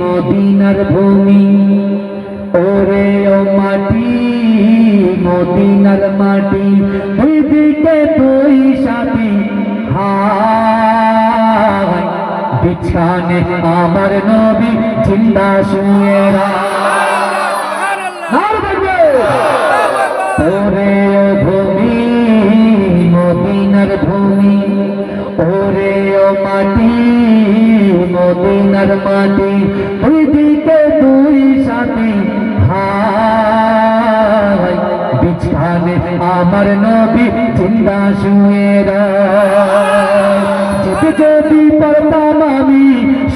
মদিনার ভূমি। ওরে ও মাটি, মদিনার মাটি দুই দিকে দুই সাথী হায় বিছানে আমার নবী জিন্দা শুয়ে ওরে ও ভূমি, মদিনার ভূমি। ওরে ও মাটি, মদিনার মাটি দুই দিকে দুই সাথী হায় বিছানে আমার নবী জিন্দা শুয়ে যেতে যদি পড়তাম আমি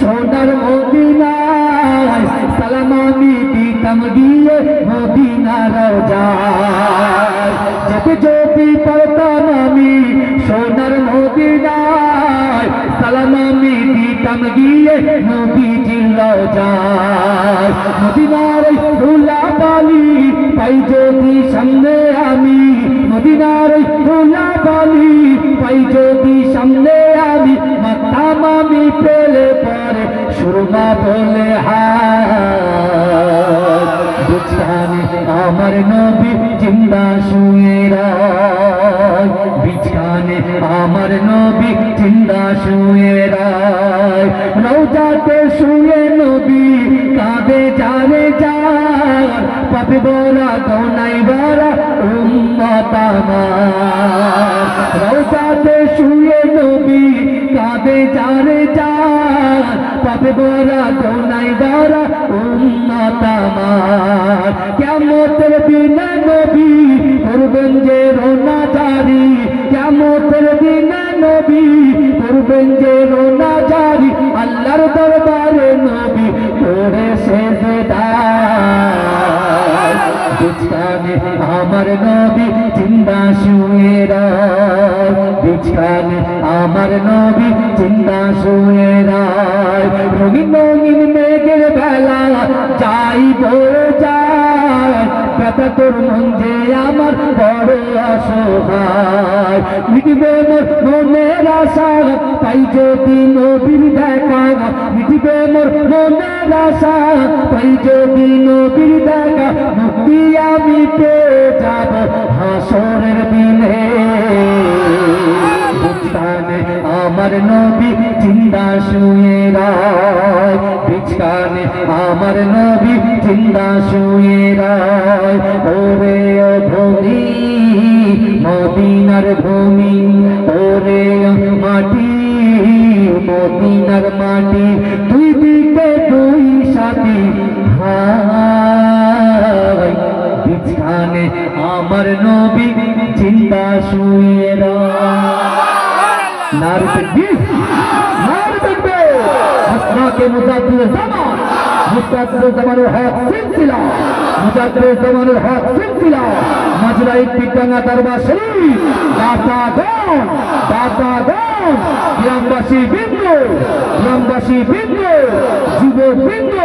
সোনার মদিনায়, সালাম আমি দিতাম গিয়ে মদিনার যায় যেতে যদি পড়তাম আমি সোনার মদিনায়, সালাম আমি দিতাম গিয়ে মদিনার পাই যদি সামনে আমি, মদিনার পাই যদি সামনে আমি মাতাম আমি পেলে পরে সুরমা বলে হাছানে আমার নবী জিন্দা শুয়ে রায়। বিছানে আমার নবী জিন্দা শুয়ে রৌজাতে শুয়ে নবী কাঁদে যারে যার, পাপে বলা গৌনাই বলা উম্মত আমার। রৌজাতে শুয়ে নবী কাঁদে যারে যার, পাপে বলা গৌনাই বলা উম্মত আমার। কেমতের দিনে নবী করবেন যে রোনা জারি কেমতের নবী করবেন যে আল্লাহর দরবারে নবী করে বিছানে আমার নবী জিন্দা শুয়ে রায়। বিছানে আমার নবী জিন্দা শুয়ে রায়। রঙিন রঙিন মেঘের বেলা ব্যথা তোর মন যে আমার বড় অসহায়। মিটবে মোর মনের আশা, তাই যদি নবীর দেখা, মিটবে মোর মনের আশা, তাই যদি নবীর দেখা, মুক্তি আমি পেয়ে যাব হাসরের দিনে। আমার নবী জিন্দা শুয়ে রায়। বিছানে আমার নবী জিন্দা শুয়ে রায়, ওরে ভূমি, মদিনার ভূমি, ওরে মাটি, মদিনার মাটি তুই দিকে দুই সাথী বিছানে আমার নবী চিন্তা শুয়ে নার তকবীর নার আশরাকে মুজাদ্দিদে জামান। মুজাদ্দিদে জামানের হক সিলসিলা। মুজাদ্দিদে জামানের হক সিলসিলা। মাজরাই পিটাঙ্গা দরবার শরীফ। দাতা গণ দাতা গণ। গ্রামবাসী বৃন্দ গ্রামবাসী বৃন্দ যুব বৃন্দ